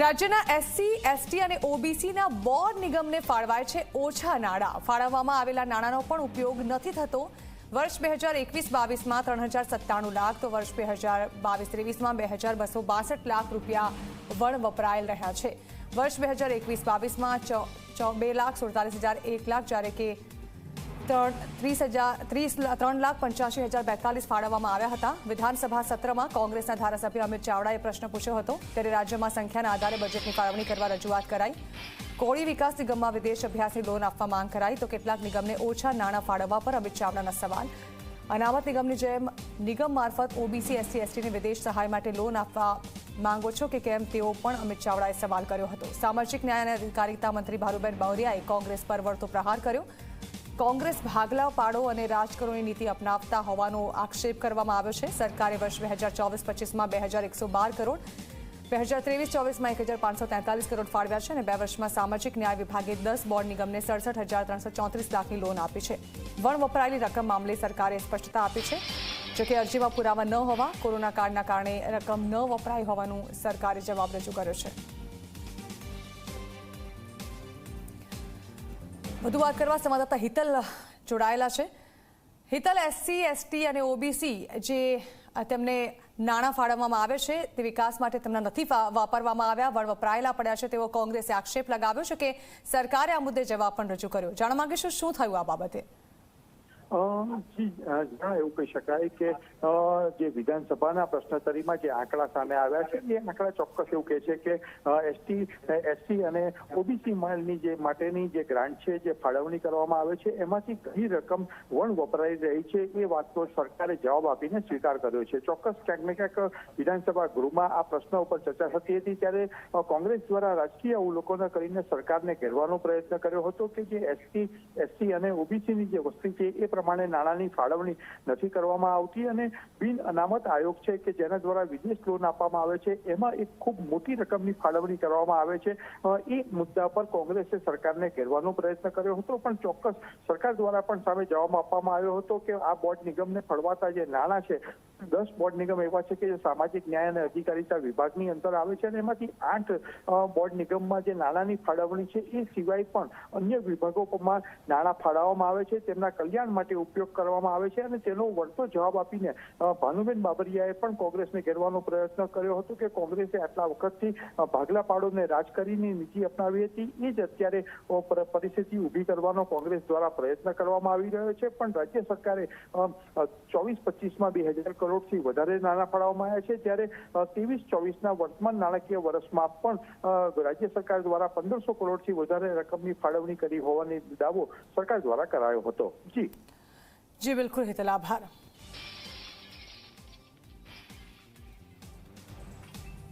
રાજ્યના SC ST અને ઓબીસીના board નિગમને ફાળવાય છે ઓછા નાણાં. ફાળવવામાં આવેલા નાણાંનો પણ ઉપયોગ નથી થતો. વર્ષ બે હજાર એકવીસ બાવીસમાં ત્રણ હજાર સત્તાણું લાખ, તો વર્ષ બે હજાર બાવીસ ત્રેવીસમાં બે હજાર બસો બાસઠ લાખ રૂપિયા વણ વપરાયેલ રહ્યા છે. વર્ષ બે હજાર એકવીસ બાવીસમાં બે લાખ સુડતાલીસ હજાર એક લાખ, જ્યારે કે ત્રણ, ત્રીસ હજાર, ત્રીસ ત્રણ લાખ પંચ્યાસી હજાર બેતાલીસ ફાળવવામાં આવ્યા હતા. વિધાનસભા સત્રમાં કોંગ્રેસના ધારાસભ્ય અમિત ચાવડાએ પ્રશ્ન પૂછ્યો હતો. ત્યારે રાજ્યમાં સંખ્યાના આધારે બજેટની ફાળવણી કરવા રજૂઆત કરાઈ. કોળી વિકાસ નિગમમાં વિદેશ અભ્યાસની લોન આપવા માંગ કરાઈ. તો કેટલાક નિગમને ઓછા નાણાં ફાળવવા પર અમિત ચાવડાના સવાલ. અનામત નિગમની જેમ નિગમ મારફત ઓબીસી, એસસી, એસટીને વિદેશ સહાય માટે લોન આપવા માંગો છો કે કેમ તેઓ પણ અમિત ચાવડાએ સવાલ કર્યો હતો. સામાજિક ન્યાય અને અધિકારિતા મંત્રી ભારુબેન બાવરિયાએ કોંગ્રેસ પર વળતો પ્રહાર કર્યો. કોંગ્રેસ ભાગલા પાડો અને રાજકારણની નીતિ અપનાવતા હોવાનો આક્ષેપ કરવામાં આવ્યો છે. સરકારે વર્ષ બે હજાર ચોવીસ પચીસમાં બે હજાર એકસો બાર કરોડ, બે હજાર ત્રેવીસ ચોવીસમાં એક હજાર પાંચસો તેતાલીસ કરોડ ફાળવ્યા છે અને બે વર્ષમાં સામાજિક ન્યાય વિભાગે દસ બોર્ડ નિગમને સડસઠ હજાર ત્રણસો ચોત્રીસ લાખની લોન આપી છે. વણ વપરાયેલી રકમ મામલે સરકારે સ્પષ્ટતા આપી છે જોકે અરજીમાં પુરાવા ન હોવા, કોરોના કાળના કારણે રકમ ન વપરાઈ હોવાનું સરકારે જવાબ રજૂ કર્યો છે. વધુ વાત કરવા સંવાદદાતા હિતલ જોડાયેલા છે. હિતલ એસસી એસટી અને ઓબીસી જે તેમને નાણાં ફાળવવામાં આવે છે, તે વિકાસ માટે તેમના નથી વાપરવામાં આવ્યા વણ વપરાયેલા પડ્યા છે તેવો કોંગ્રેસે આક્ષેપ લગાવ્યો છે કે સરકારે આ મુદ્દે જવાબ પણ રજૂ કર્યો. જાણવા માંગીશું શું થયું આ બાબતે? જી જણા એવું કહી શકાય કે જે વિધાનસભાના પ્રશ્નોત્તરીમાં જે આંકડા સામે આવ્યા છે, એ આંકડા ચોક્કસ એવું કહે છે કે એસટી એસસી અને ઓબીસી માલની જે માટેની જે ગ્રાન્ટ છે, જે ફાળવણી કરવામાં આવે છે, એમાંથી કઈ રકમ વણ વપરાઈ રહી છે, એ વાતનો સરકારે જવાબ આપીને સ્વીકાર કર્યો છે. ચોક્કસ ક્યાંક ને ક્યાંક વિધાનસભા ગૃહમાં આ પ્રશ્ન ઉપર ચર્ચા થતી હતી, ત્યારે કોંગ્રેસ દ્વારા રાજકીય અવલોકન કરીને સરકારને ઘેરવાનો પ્રયત્ન કર્યો હતો કે જે એસટી એસટી અને ઓબીસીની જે વસ્તી છે, એ પ્રમાણે નાણાંની ફાળવણી નથી કરવામાં આવતી અને બિન અનામત આયોગ છે કે જેના દ્વારા વિદેશ લોન આપવામાં આવે છે, એમાં એક ખૂબ મોટી રકમની ફાળવણી કરવામાં આવે છે. એ મુદ્દા પર કોંગ્રેસે સરકારને ઘેરવાનો પ્રયત્ન કર્યો હતો, પણ ચોક્કસ સરકાર દ્વારા પણ સામે જવાબ આપવામાં આવ્યો હતો કે આ બોર્ડ નિગમને ફળવાતા જે નાણાં છે, દસ બોર્ડ નિગમ એવા છે કે જે સામાજિક ન્યાય અને અધિકારીતા વિભાગની અંદર આવે છે અને એમાંથી આઠ બોર્ડ નિગમમાં જે નાણાંની ફાળવણી છે, એ સિવાય પણ અન્ય વિભાગોમાં નાણાં ફાળવવામાં આવે છે. તેમના કલ્યાણ માટે ઉપયોગ કરવામાં આવે છે અને તેનો વળતો જવાબ આપીને ભાનુબેન બાબરિયાએ પણ કોંગ્રેસને ઘેરવાનો પ્રયત્ન કર્યો હતો કે કોંગ્રેસે આટલા વખતથી ભાગલા પાડોને રાજકારીની નીતિ અપનાવી હતી. એ જ અત્યારે પરિસ્થિતિ ઊભી કરવાનો કોંગ્રેસ દ્વારા પ્રયત્ન કરવામાં આવી રહ્યો છે. પણ રાજ્ય સરકારે ચોવીસ પચીસમાં બે હજાર કરોડ કરોડથી વધારે નાણાં ફાળવવામાં આવ્યા છે. ત્યારે ત્રેવીસ ચોવીસના વર્તમાન નાણાકીય વર્ષમાં પણ રાજ્ય સરકાર દ્વારા પંદરસો કરોડથી વધારે રકમની ફાળવણી કરી હોવાની દાવો સરકાર દ્વારા કરાયો હતો. જી. જી બિલકુલ હિતલ આભાર